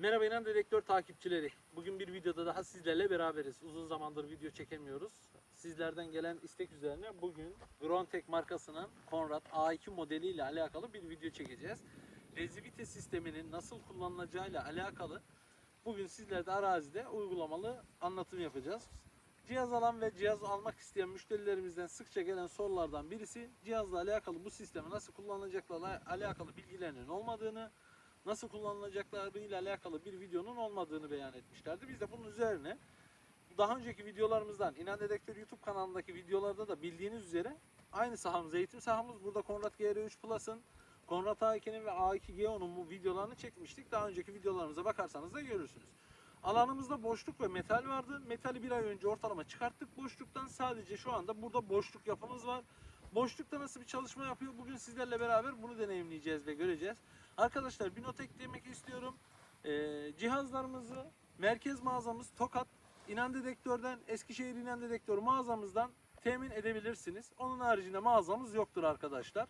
Merhaba İnan Dedektör takipçileri. Bugün bir videoda daha sizlerle beraberiz. Uzun zamandır video çekemiyoruz. Sizlerden gelen istek üzerine bugün Grontech markasının Conrad A2 modeliyle alakalı bir video çekeceğiz. Rezivite sisteminin nasıl kullanılacağıyla alakalı bugün sizlerde arazide uygulamalı anlatım yapacağız. Cihaz alan ve cihaz almak isteyen müşterilerimizden sıkça gelen sorulardan birisi cihazla alakalı bu sistemi nasıl kullanılacaklarla alakalı bilgilerinin olmadığını, nasıl kullanılacaklarıyla alakalı bir videonun olmadığını beyan etmişlerdi. Biz de bunun üzerine daha önceki videolarımızdan İnan Dedektör YouTube kanalındaki videolarda da bildiğiniz üzere aynı sahamız eğitim sahamız. Burada Conrad GR3 Plus'ın Conrad A2'nin ve A2 Geo'nun bu videolarını çekmiştik. Daha önceki videolarımıza bakarsanız da görürsünüz. Alanımızda boşluk ve metal vardı. Metali bir ay önce ortalama çıkarttık boşluktan. Sadece şu anda burada boşluk yapımız var. Boşlukta nasıl bir çalışma yapıyor? Bugün sizlerle beraber bunu deneyimleyeceğiz ve göreceğiz. Arkadaşlar bir not eklemek istiyorum. Ee, cihazlarımızı merkez mağazamız Tokat İnan Dedektör'den Eskişehir İnan Dedektör mağazamızdan temin edebilirsiniz. Onun haricinde mağazamız yoktur arkadaşlar.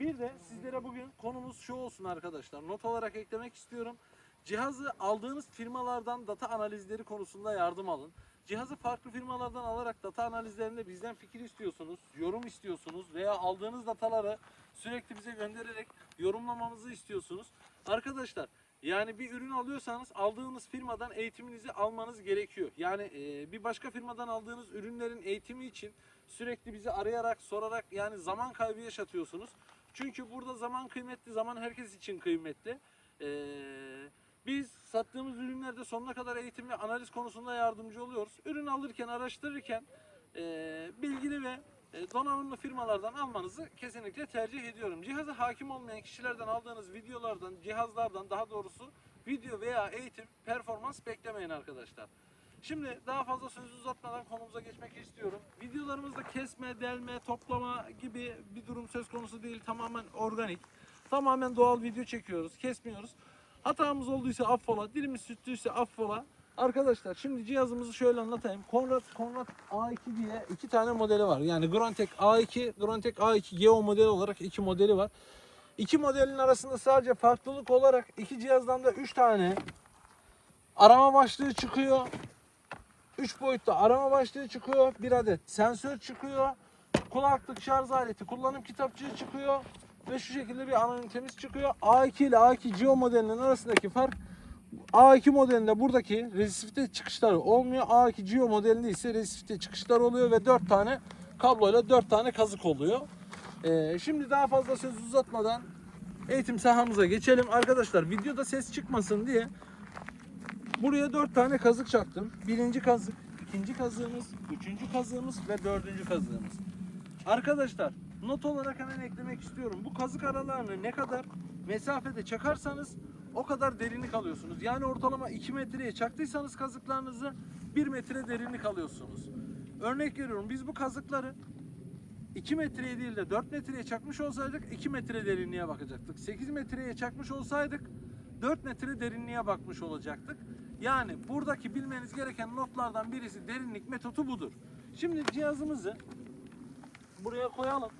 Bir de sizlere bugün konumuz şu olsun arkadaşlar. Not olarak eklemek istiyorum. Cihazı aldığınız firmalardan data analizleri konusunda yardım alın. Cihazı farklı firmalardan alarak data analizlerinde bizden fikir istiyorsunuz, yorum istiyorsunuz veya aldığınız dataları sürekli bize göndererek yorumlamamızı istiyorsunuz. Arkadaşlar yani bir ürün alıyorsanız aldığınız firmadan eğitiminizi almanız gerekiyor. Yani e, bir başka firmadan aldığınız ürünlerin eğitimi için sürekli bizi arayarak, sorarak yani zaman kaybı yaşatıyorsunuz. Çünkü burada zaman kıymetli, zaman herkes için kıymetli. Ee, biz sattığımız ürünlerde sonuna kadar eğitim ve analiz konusunda yardımcı oluyoruz. Ürün alırken, araştırırken e, bilgili ve e, donanımlı firmalardan almanızı kesinlikle tercih ediyorum. Cihaza hakim olmayan kişilerden aldığınız videolardan, cihazlardan daha doğrusu video veya eğitim, performans beklemeyin arkadaşlar. Şimdi daha fazla sözü uzatmadan konumuza geçmek istiyorum. Videolarımızda kesme, delme, toplama gibi bir durum söz konusu değil. Tamamen organik. Tamamen doğal video çekiyoruz. Kesmiyoruz. Hatamız olduysa affola, dilimiz süttüyse affola. Arkadaşlar şimdi cihazımızı şöyle anlatayım. Conrad, Conrad A2 diye iki tane modeli var. Yani Grontech A2, Grontech A2 Geo modeli olarak iki modeli var. İki modelin arasında sadece farklılık olarak iki cihazdan da üç tane arama başlığı çıkıyor. 3 boyutta arama başlığı çıkıyor. Bir adet sensör çıkıyor. Kulaklık şarj aleti, kullanım kitapçığı çıkıyor. Ve şu şekilde bir ana ünitemiz çıkıyor. A2 ile A2 Geo modelinin arasındaki fark A2 modelinde buradaki resifte çıkışları olmuyor. A2 Geo modelinde ise resifte çıkışlar oluyor ve 4 tane kabloyla 4 tane kazık oluyor. Ee, şimdi daha fazla söz uzatmadan eğitim sahamıza geçelim. Arkadaşlar videoda ses çıkmasın diye Buraya dört tane kazık çaktım. Birinci kazık, ikinci kazığımız, üçüncü kazığımız ve dördüncü kazığımız. Arkadaşlar not olarak hemen eklemek istiyorum. Bu kazık aralarını ne kadar mesafede çakarsanız o kadar derinlik alıyorsunuz. Yani ortalama 2 metreye çaktıysanız kazıklarınızı 1 metre derinlik alıyorsunuz. Örnek veriyorum biz bu kazıkları 2 metreye değil de 4 metreye çakmış olsaydık 2 metre derinliğe bakacaktık. 8 metreye çakmış olsaydık 4 metre derinliğe bakmış olacaktık. Yani buradaki bilmeniz gereken notlardan birisi derinlik metodu budur. Şimdi cihazımızı buraya koyalım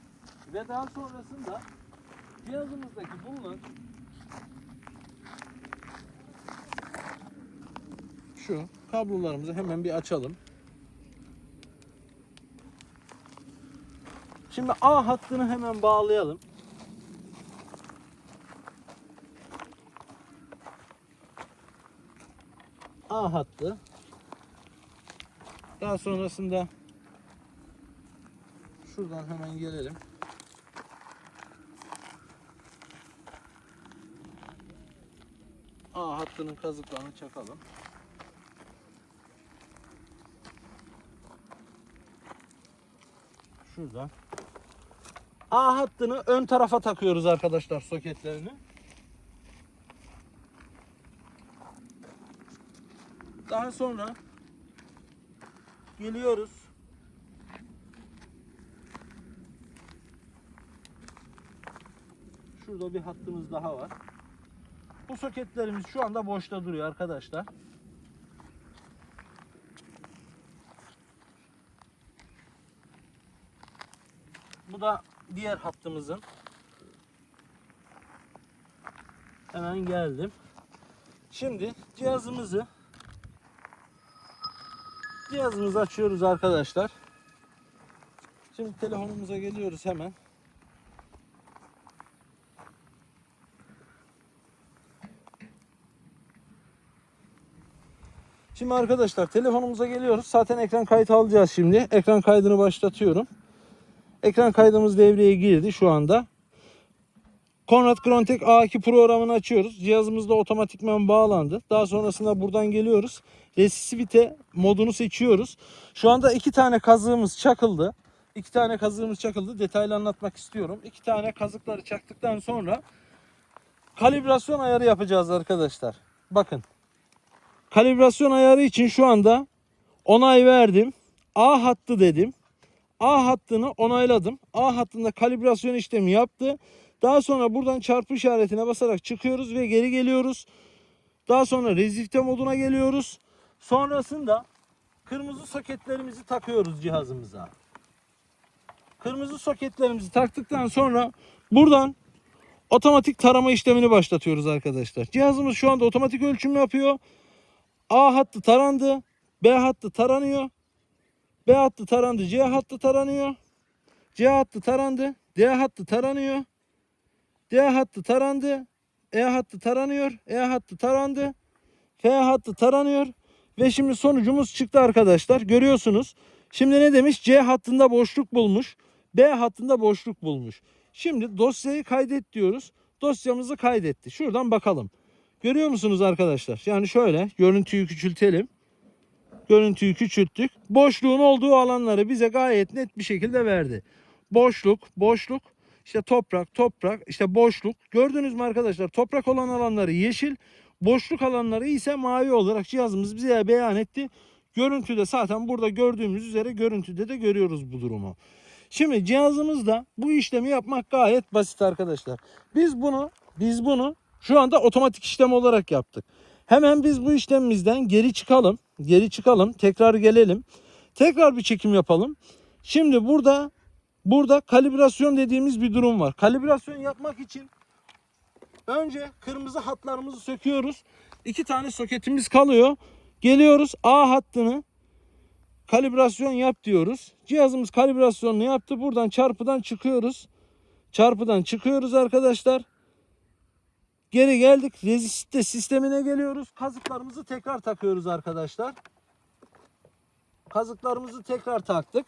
ve daha sonrasında cihazımızdaki bulunan şu kablolarımızı hemen bir açalım. Şimdi A hattını hemen bağlayalım. A hattı. Daha sonrasında şuradan hemen gelelim. A hattının kazıklarını çakalım. Şuradan. A hattını ön tarafa takıyoruz arkadaşlar soketlerini. Daha sonra geliyoruz. Şurada bir hattımız daha var. Bu soketlerimiz şu anda boşta duruyor arkadaşlar. Da diğer hattımızın. Hemen geldim. Şimdi cihazımızı cihazımızı açıyoruz arkadaşlar. Şimdi telefonumuza geliyoruz hemen. Şimdi arkadaşlar telefonumuza geliyoruz. Zaten ekran kayıt alacağız şimdi. Ekran kaydını başlatıyorum. Ekran kaydımız devreye girdi şu anda. Conrad Grontek A2 programını açıyoruz. Cihazımız da otomatikman bağlandı. Daha sonrasında buradan geliyoruz. Resisivite modunu seçiyoruz. Şu anda iki tane kazığımız çakıldı. İki tane kazığımız çakıldı. Detaylı anlatmak istiyorum. İki tane kazıkları çaktıktan sonra kalibrasyon ayarı yapacağız arkadaşlar. Bakın. Kalibrasyon ayarı için şu anda onay verdim. A hattı dedim. A hattını onayladım. A hattında kalibrasyon işlemi yaptı. Daha sonra buradan çarpı işaretine basarak çıkıyoruz ve geri geliyoruz. Daha sonra rezifte moduna geliyoruz. Sonrasında kırmızı soketlerimizi takıyoruz cihazımıza. Kırmızı soketlerimizi taktıktan sonra buradan otomatik tarama işlemini başlatıyoruz arkadaşlar. Cihazımız şu anda otomatik ölçüm yapıyor. A hattı tarandı. B hattı taranıyor. B hattı tarandı. C hattı taranıyor. C hattı tarandı. D hattı taranıyor. D hattı tarandı. E hattı taranıyor. E hattı tarandı. F hattı taranıyor. Ve şimdi sonucumuz çıktı arkadaşlar. Görüyorsunuz. Şimdi ne demiş? C hattında boşluk bulmuş. B hattında boşluk bulmuş. Şimdi dosyayı kaydet diyoruz. Dosyamızı kaydetti. Şuradan bakalım. Görüyor musunuz arkadaşlar? Yani şöyle görüntüyü küçültelim. Görüntüyü küçülttük. Boşluğun olduğu alanları bize gayet net bir şekilde verdi. Boşluk, boşluk, işte toprak, toprak, işte boşluk. Gördünüz mü arkadaşlar? Toprak olan alanları yeşil, boşluk alanları ise mavi olarak cihazımız bize beyan etti. Görüntüde zaten burada gördüğümüz üzere görüntüde de görüyoruz bu durumu. Şimdi cihazımızda bu işlemi yapmak gayet basit arkadaşlar. Biz bunu biz bunu şu anda otomatik işlem olarak yaptık. Hemen biz bu işlemimizden geri çıkalım. Geri çıkalım. Tekrar gelelim. Tekrar bir çekim yapalım. Şimdi burada burada kalibrasyon dediğimiz bir durum var. Kalibrasyon yapmak için önce kırmızı hatlarımızı söküyoruz. İki tane soketimiz kalıyor. Geliyoruz A hattını kalibrasyon yap diyoruz. Cihazımız kalibrasyonunu yaptı. Buradan çarpıdan çıkıyoruz. Çarpıdan çıkıyoruz arkadaşlar. Geri geldik. Reziste sistemine geliyoruz. Kazıklarımızı tekrar takıyoruz arkadaşlar. Kazıklarımızı tekrar taktık.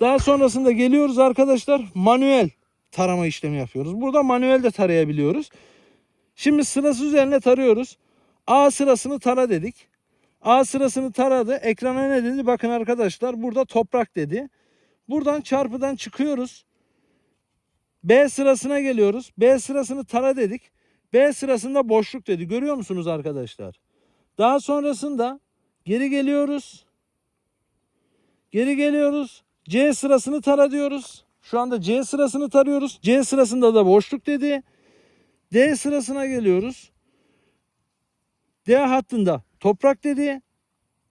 Daha sonrasında geliyoruz arkadaşlar. Manuel tarama işlemi yapıyoruz. Burada manuel de tarayabiliyoruz. Şimdi sırası üzerine tarıyoruz. A sırasını tara dedik. A sırasını taradı. Ekrana ne dedi? Bakın arkadaşlar burada toprak dedi. Buradan çarpıdan çıkıyoruz. B sırasına geliyoruz. B sırasını tara dedik. B sırasında boşluk dedi. Görüyor musunuz arkadaşlar? Daha sonrasında geri geliyoruz. Geri geliyoruz. C sırasını tara diyoruz. Şu anda C sırasını tarıyoruz. C sırasında da boşluk dedi. D sırasına geliyoruz. D hattında toprak dedi.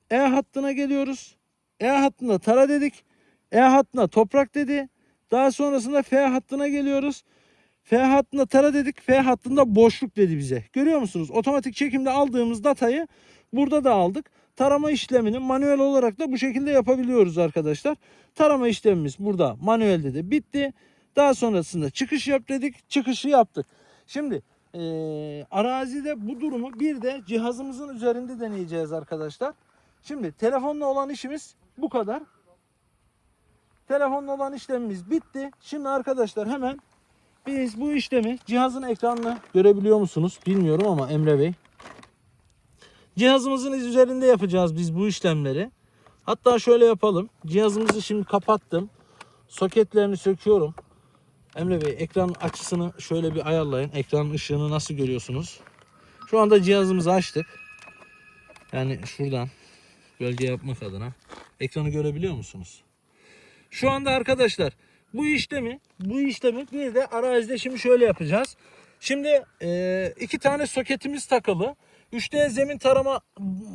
E hattına geliyoruz. E hattında tara dedik. E hattına toprak dedi. Daha sonrasında F hattına geliyoruz. F hattında tara dedik. F hattında boşluk dedi bize. Görüyor musunuz? Otomatik çekimde aldığımız datayı burada da aldık. Tarama işlemini manuel olarak da bu şekilde yapabiliyoruz arkadaşlar. Tarama işlemimiz burada manuelde de bitti. Daha sonrasında çıkış yap dedik. Çıkışı yaptık. Şimdi eee, arazide bu durumu bir de cihazımızın üzerinde deneyeceğiz arkadaşlar. Şimdi telefonla olan işimiz bu kadar. Telefonla olan işlemimiz bitti. Şimdi arkadaşlar hemen biz bu işlemi cihazın ekranını görebiliyor musunuz? Bilmiyorum ama Emre Bey. Cihazımızın üzerinde yapacağız biz bu işlemleri. Hatta şöyle yapalım. Cihazımızı şimdi kapattım. Soketlerini söküyorum. Emre Bey ekran açısını şöyle bir ayarlayın. Ekranın ışığını nasıl görüyorsunuz? Şu anda cihazımızı açtık. Yani şuradan gölge yapmak adına. Ekranı görebiliyor musunuz? Şu anda arkadaşlar bu işlemi bu işlemi bir de arazide şimdi şöyle yapacağız. Şimdi e, iki tane soketimiz takılı. 3D zemin tarama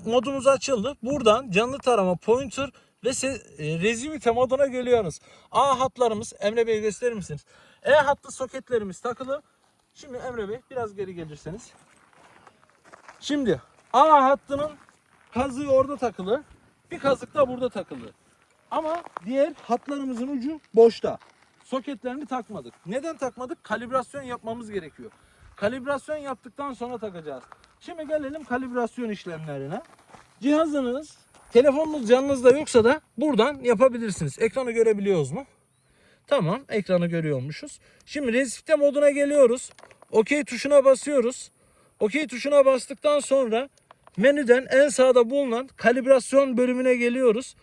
modumuz açıldı. Buradan canlı tarama pointer ve e, rezivite moduna geliyoruz. A hatlarımız Emre Bey gösterir misiniz? E hattı soketlerimiz takılı. Şimdi Emre Bey biraz geri gelirseniz. Şimdi A hattının kazığı orada takılı. Bir kazık da burada takılı. Ama diğer hatlarımızın ucu boşta. Soketlerini takmadık. Neden takmadık? Kalibrasyon yapmamız gerekiyor. Kalibrasyon yaptıktan sonra takacağız. Şimdi gelelim kalibrasyon işlemlerine. Cihazınız, telefonunuz yanınızda yoksa da buradan yapabilirsiniz. Ekranı görebiliyoruz mu? Tamam, ekranı görüyormuşuz. Şimdi resifte moduna geliyoruz. OK tuşuna basıyoruz. OK tuşuna bastıktan sonra menüden en sağda bulunan kalibrasyon bölümüne geliyoruz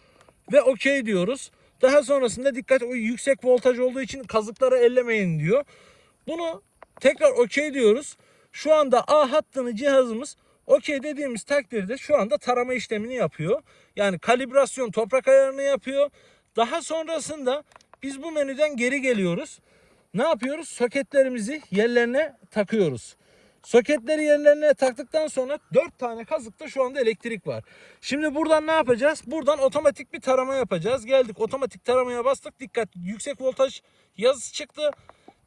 ve OK diyoruz. Daha sonrasında dikkat o yüksek voltaj olduğu için kazıkları ellemeyin diyor. Bunu tekrar OK diyoruz. Şu anda A hattını cihazımız OK dediğimiz takdirde şu anda tarama işlemini yapıyor. Yani kalibrasyon toprak ayarını yapıyor. Daha sonrasında biz bu menüden geri geliyoruz. Ne yapıyoruz? Soketlerimizi yerlerine takıyoruz. Soketleri yerlerine taktıktan sonra 4 tane kazıkta şu anda elektrik var. Şimdi buradan ne yapacağız? Buradan otomatik bir tarama yapacağız. Geldik otomatik taramaya bastık. Dikkat yüksek voltaj yazısı çıktı.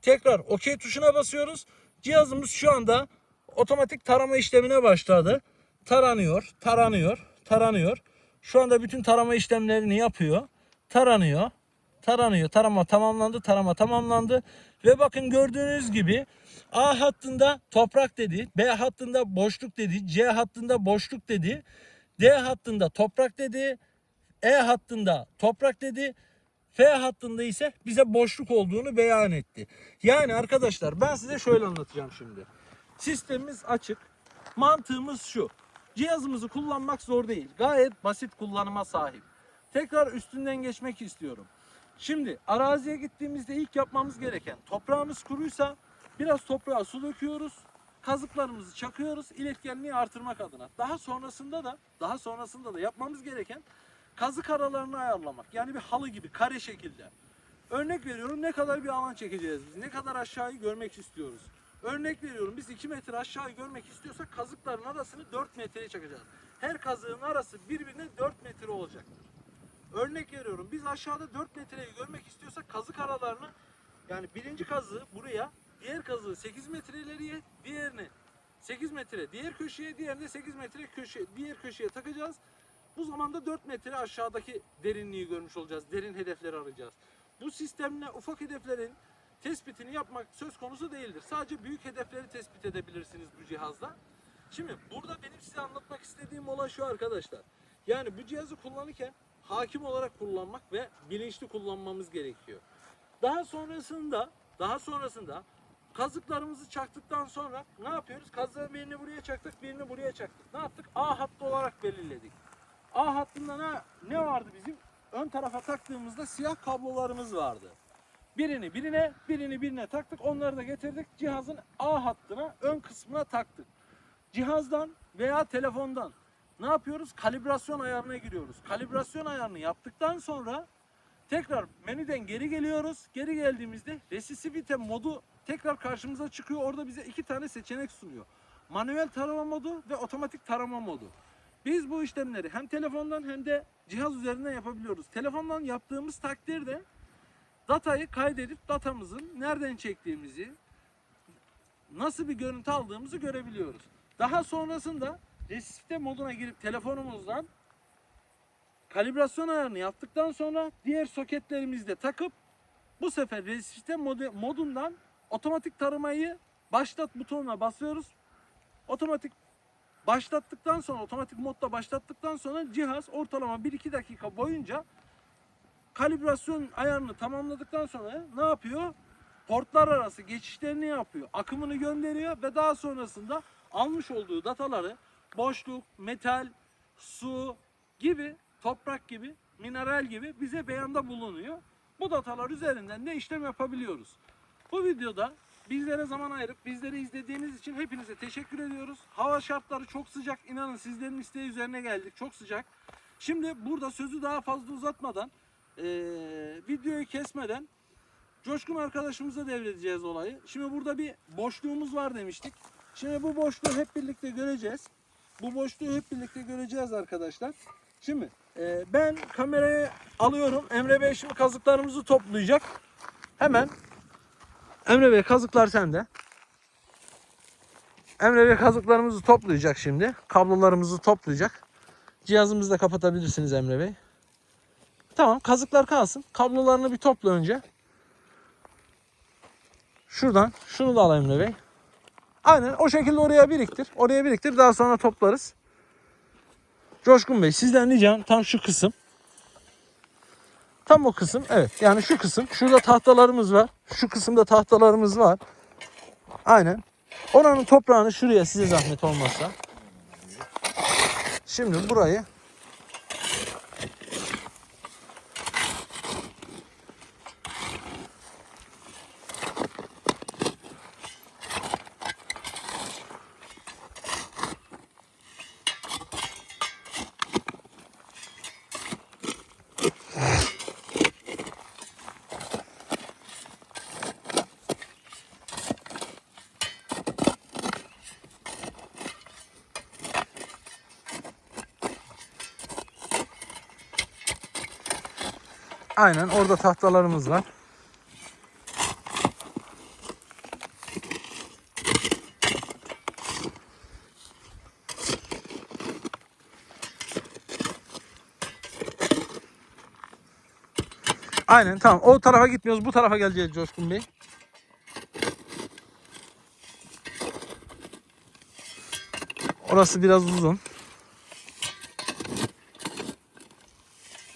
Tekrar OK tuşuna basıyoruz. Cihazımız şu anda otomatik tarama işlemine başladı. Taranıyor, taranıyor, taranıyor. Şu anda bütün tarama işlemlerini yapıyor. Taranıyor, taranıyor. Tarama tamamlandı, tarama tamamlandı. Ve bakın gördüğünüz gibi A hattında toprak dedi, B hattında boşluk dedi, C hattında boşluk dedi, D hattında toprak dedi, E hattında toprak dedi, F hattında ise bize boşluk olduğunu beyan etti. Yani arkadaşlar ben size şöyle anlatacağım şimdi. Sistemimiz açık. Mantığımız şu. Cihazımızı kullanmak zor değil. Gayet basit kullanıma sahip. Tekrar üstünden geçmek istiyorum. Şimdi araziye gittiğimizde ilk yapmamız gereken toprağımız kuruysa biraz toprağa su döküyoruz. Kazıklarımızı çakıyoruz iletkenliği artırmak adına. Daha sonrasında da daha sonrasında da yapmamız gereken kazık aralarını ayarlamak. Yani bir halı gibi kare şekilde. Örnek veriyorum ne kadar bir alan çekeceğiz biz. Ne kadar aşağıyı görmek istiyoruz. Örnek veriyorum biz 2 metre aşağıyı görmek istiyorsak kazıkların arasını 4 metreye çakacağız. Her kazığın arası birbirine 4 metre olacaktır. Örnek veriyorum biz aşağıda 4 metreyi görmek istiyorsak kazık aralarını yani birinci kazığı buraya diğer kazığı 8 metre ileriye diğerini 8 metre diğer köşeye diğerini 8 metre köşe diğer köşeye takacağız. Bu zamanda 4 metre aşağıdaki derinliği görmüş olacağız. Derin hedefleri arayacağız. Bu sistemle ufak hedeflerin tespitini yapmak söz konusu değildir. Sadece büyük hedefleri tespit edebilirsiniz bu cihazla. Şimdi burada benim size anlatmak istediğim olay şu arkadaşlar. Yani bu cihazı kullanırken hakim olarak kullanmak ve bilinçli kullanmamız gerekiyor. Daha sonrasında daha sonrasında kazıklarımızı çaktıktan sonra ne yapıyoruz? Kazığın birini buraya çaktık, birini buraya çaktık. Ne yaptık? A hattı olarak belirledik. A hattında ne, ne vardı bizim? Ön tarafa taktığımızda siyah kablolarımız vardı. Birini birine, birini birine taktık. Onları da getirdik. Cihazın A hattına, ön kısmına taktık. Cihazdan veya telefondan ne yapıyoruz? Kalibrasyon ayarına giriyoruz. Kalibrasyon ayarını yaptıktan sonra tekrar menüden geri geliyoruz. Geri geldiğimizde resisivite modu tekrar karşımıza çıkıyor. Orada bize iki tane seçenek sunuyor. Manuel tarama modu ve otomatik tarama modu. Biz bu işlemleri hem telefondan hem de cihaz üzerinden yapabiliyoruz. Telefondan yaptığımız takdirde datayı kaydedip datamızın nereden çektiğimizi, nasıl bir görüntü aldığımızı görebiliyoruz. Daha sonrasında resifte moduna girip telefonumuzdan kalibrasyon ayarını yaptıktan sonra diğer soketlerimizde takıp bu sefer resifte modu- modundan otomatik taramayı başlat butonuna basıyoruz. Otomatik başlattıktan sonra otomatik modda başlattıktan sonra cihaz ortalama 1-2 dakika boyunca kalibrasyon ayarını tamamladıktan sonra ne yapıyor? Portlar arası geçişlerini yapıyor. Akımını gönderiyor ve daha sonrasında almış olduğu dataları boşluk, metal, su gibi, toprak gibi, mineral gibi bize beyanda bulunuyor. Bu datalar üzerinden de işlem yapabiliyoruz. Bu videoda bizlere zaman ayırıp bizleri izlediğiniz için hepinize teşekkür ediyoruz. Hava şartları çok sıcak. İnanın sizlerin isteği üzerine geldik. Çok sıcak. Şimdi burada sözü daha fazla uzatmadan, eee, videoyu kesmeden Coşkun arkadaşımıza devredeceğiz olayı. Şimdi burada bir boşluğumuz var demiştik. Şimdi bu boşluğu hep birlikte göreceğiz. Bu boşluğu hep birlikte göreceğiz arkadaşlar. Şimdi e, ben kamerayı alıyorum. Emre Bey şimdi kazıklarımızı toplayacak. Hemen Emre Bey kazıklar sende. Emre Bey kazıklarımızı toplayacak şimdi. Kablolarımızı toplayacak. Cihazımızı da kapatabilirsiniz Emre Bey. Tamam kazıklar kalsın. Kablolarını bir topla önce. Şuradan şunu da al Emre Bey. Aynen o şekilde oraya biriktir. Oraya biriktir daha sonra toplarız. Coşkun Bey sizden ricam tam şu kısım. Tam o kısım evet yani şu kısım. Şurada tahtalarımız var. Şu kısımda tahtalarımız var. Aynen. Oranın toprağını şuraya size zahmet olmazsa. Şimdi burayı aynen orada tahtalarımız var. Aynen tamam. O tarafa gitmiyoruz. Bu tarafa geleceğiz Coşkun Bey. Orası biraz uzun.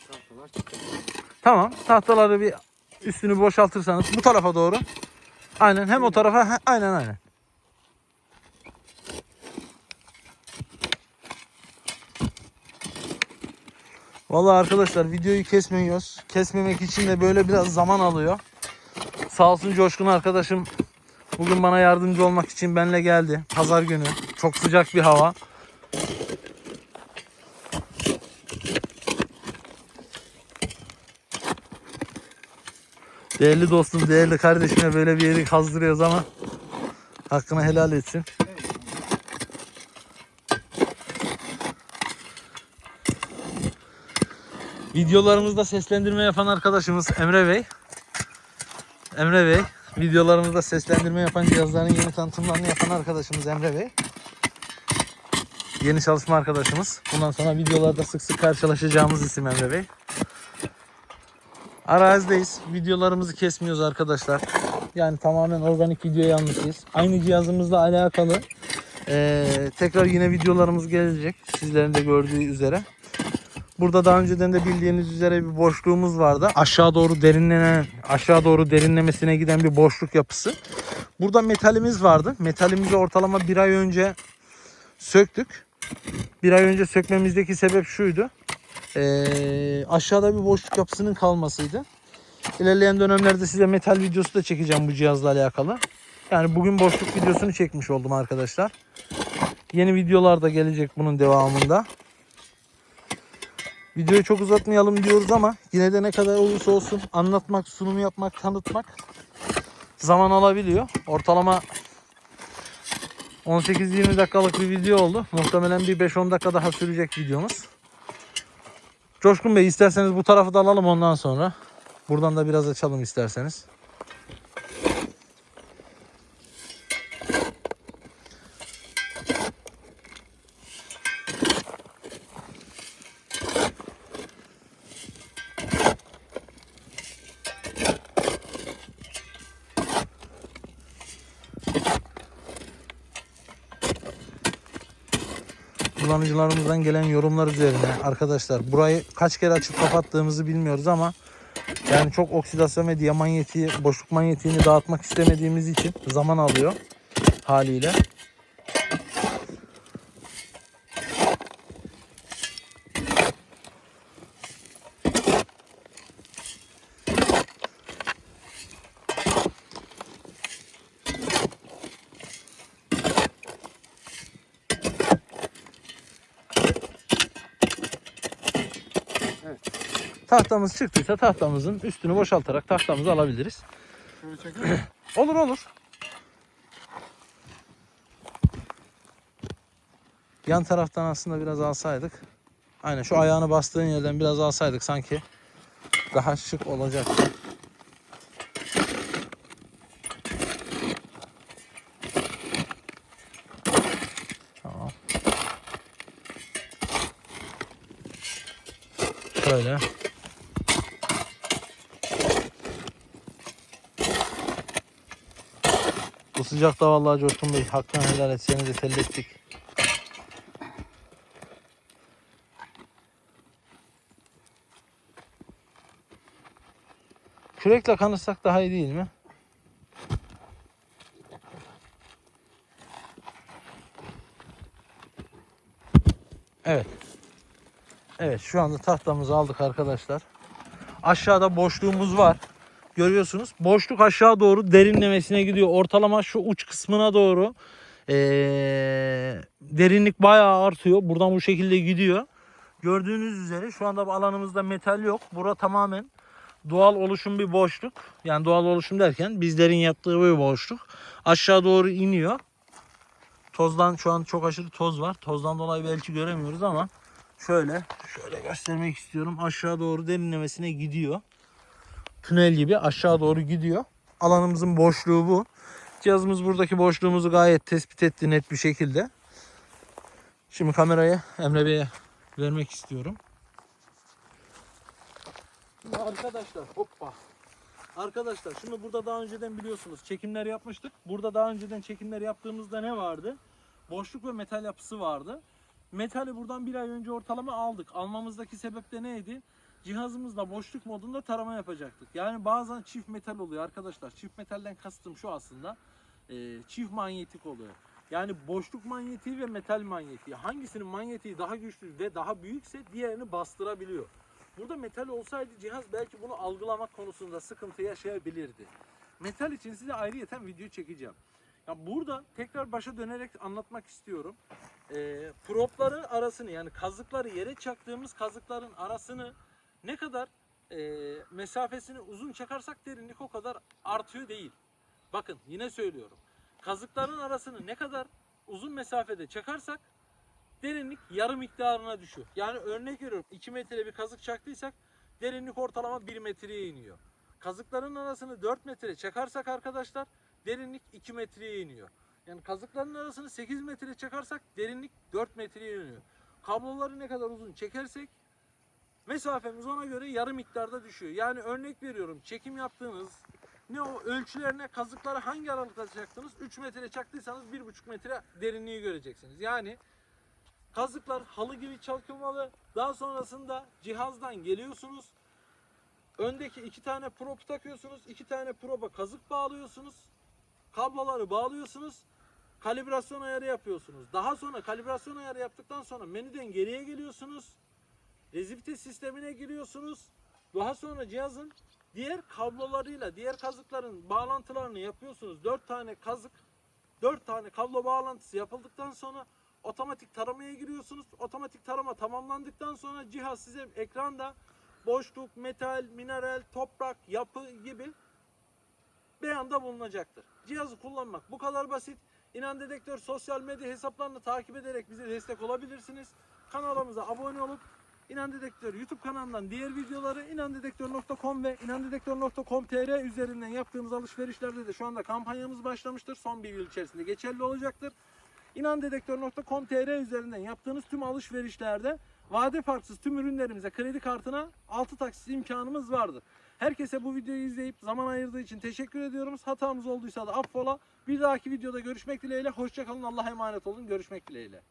Tahtalar çıktı. Tamam. Tahtaları bir üstünü boşaltırsanız bu tarafa doğru. Aynen hem o tarafa aynen aynen. Vallahi arkadaşlar videoyu kesmiyoruz. Kesmemek için de böyle biraz zaman alıyor. Sağ olsun Coşkun arkadaşım bugün bana yardımcı olmak için benle geldi. Pazar günü. Çok sıcak bir hava. Değerli dostum, değerli kardeşime böyle bir yeri kazdırıyoruz ama hakkını helal etsin. Videolarımızda seslendirme yapan arkadaşımız Emre Bey. Emre Bey. Videolarımızda seslendirme yapan cihazların yeni tanıtımlarını yapan arkadaşımız Emre Bey. Yeni çalışma arkadaşımız. Bundan sonra videolarda sık sık karşılaşacağımız isim Emre Bey. Arazideyiz. Videolarımızı kesmiyoruz arkadaşlar. Yani tamamen organik video yanlısıyız. Aynı cihazımızla alakalı eee, tekrar yine videolarımız gelecek. Sizlerin de gördüğü üzere. Burada daha önceden de bildiğiniz üzere bir boşluğumuz vardı. Aşağı doğru derinlenen, aşağı doğru derinlemesine giden bir boşluk yapısı. Burada metalimiz vardı. Metalimizi ortalama bir ay önce söktük. Bir ay önce sökmemizdeki sebep şuydu. Ee, aşağıda bir boşluk yapısının kalmasıydı. İlerleyen dönemlerde size metal videosu da çekeceğim bu cihazla alakalı. Yani bugün boşluk videosunu çekmiş oldum arkadaşlar. Yeni videolar da gelecek bunun devamında. Videoyu çok uzatmayalım diyoruz ama yine de ne kadar olursa olsun anlatmak, sunum yapmak, tanıtmak zaman alabiliyor. Ortalama 18-20 dakikalık bir video oldu. Muhtemelen bir 5-10 dakika daha sürecek videomuz. Coşkun Bey isterseniz bu tarafı da alalım ondan sonra. Buradan da biraz açalım isterseniz. Kullanıcılarımızdan gelen yorumlar üzerine arkadaşlar burayı kaç kere açıp kapattığımızı bilmiyoruz ama yani çok oksidasyon ve diya manyetiği, boşluk manyetiğini dağıtmak istemediğimiz için zaman alıyor haliyle. Tahtamız çıktıysa tahtamızın üstünü boşaltarak tahtamızı alabiliriz. Olur olur. Yan taraftan aslında biraz alsaydık. Aynen şu ayağını bastığın yerden biraz alsaydık sanki daha şık olacaktı. Şöyle. Bu sıcakta vallahi Coşkun Bey hakkını helal et seni de tellettik. Kürekle kanırsak daha iyi değil mi? Evet. Evet şu anda tahtamızı aldık arkadaşlar. Aşağıda boşluğumuz var. Görüyorsunuz. Boşluk aşağı doğru derinlemesine gidiyor. Ortalama şu uç kısmına doğru ee, derinlik bayağı artıyor. Buradan bu şekilde gidiyor. Gördüğünüz üzere şu anda alanımızda metal yok. Bura tamamen doğal oluşum bir boşluk. Yani doğal oluşum derken bizlerin yaptığı bir boşluk. Aşağı doğru iniyor. Tozdan şu an çok aşırı toz var. Tozdan dolayı belki göremiyoruz ama şöyle şöyle göstermek istiyorum. Aşağı doğru derinlemesine gidiyor. Tünel gibi aşağı doğru gidiyor. Alanımızın boşluğu bu. Cihazımız buradaki boşluğumuzu gayet tespit etti net bir şekilde. Şimdi kamerayı Emre Bey'e vermek istiyorum. Şimdi arkadaşlar hoppa. Arkadaşlar şimdi burada daha önceden biliyorsunuz çekimler yapmıştık. Burada daha önceden çekimler yaptığımızda ne vardı? Boşluk ve metal yapısı vardı. Metali buradan bir ay önce ortalama aldık. Almamızdaki sebep de neydi? Cihazımızla boşluk modunda tarama yapacaktık. Yani bazen çift metal oluyor arkadaşlar. Çift metalden kastım şu aslında. Ee, çift manyetik oluyor. Yani boşluk manyetiği ve metal manyetiği. Hangisinin manyetiği daha güçlü ve daha büyükse diğerini bastırabiliyor. Burada metal olsaydı cihaz belki bunu algılamak konusunda sıkıntı yaşayabilirdi. Metal için size ayrıyeten video çekeceğim. Ya burada tekrar başa dönerek anlatmak istiyorum. Ee, propların arasını yani kazıkları yere çaktığımız kazıkların arasını ne kadar e, mesafesini uzun çakarsak derinlik o kadar artıyor değil. Bakın yine söylüyorum. Kazıkların arasını ne kadar uzun mesafede çakarsak derinlik yarı miktarına düşüyor. Yani örnek veriyorum 2 metre bir kazık çaktıysak derinlik ortalama 1 metreye iniyor. Kazıkların arasını 4 metre çakarsak arkadaşlar derinlik 2 metreye iniyor. Yani kazıkların arasını 8 metre çakarsak derinlik 4 metreye iniyor. Kabloları ne kadar uzun çekersek mesafemiz ona göre yarı miktarda düşüyor. Yani örnek veriyorum çekim yaptığınız ne o ölçülerine kazıkları hangi aralıkta çaktınız? 3 metre çaktıysanız 1,5 metre derinliği göreceksiniz. Yani kazıklar halı gibi çalkılmalı. Daha sonrasında cihazdan geliyorsunuz. Öndeki iki tane prop takıyorsunuz. iki tane proba kazık bağlıyorsunuz. Kabloları bağlıyorsunuz. Kalibrasyon ayarı yapıyorsunuz. Daha sonra kalibrasyon ayarı yaptıktan sonra menüden geriye geliyorsunuz. Rezivite sistemine giriyorsunuz. Daha sonra cihazın diğer kablolarıyla diğer kazıkların bağlantılarını yapıyorsunuz. 4 tane kazık, 4 tane kablo bağlantısı yapıldıktan sonra otomatik taramaya giriyorsunuz. Otomatik tarama tamamlandıktan sonra cihaz size ekranda boşluk, metal, mineral, toprak, yapı gibi beyanda bulunacaktır. Cihazı kullanmak bu kadar basit. İnan Dedektör sosyal medya hesaplarını takip ederek bize destek olabilirsiniz. Kanalımıza abone olup İnan Dedektör YouTube kanalından diğer videoları inandedektör.com ve inandedektör.com.tr üzerinden yaptığımız alışverişlerde de şu anda kampanyamız başlamıştır. Son bir yıl içerisinde geçerli olacaktır. İnandedektör.com.tr üzerinden yaptığınız tüm alışverişlerde vade farksız tüm ürünlerimize kredi kartına 6 taksit imkanımız vardır. Herkese bu videoyu izleyip zaman ayırdığı için teşekkür ediyorum. Hatamız olduysa da affola. Bir dahaki videoda görüşmek dileğiyle. Hoşçakalın. Allah'a emanet olun. Görüşmek dileğiyle.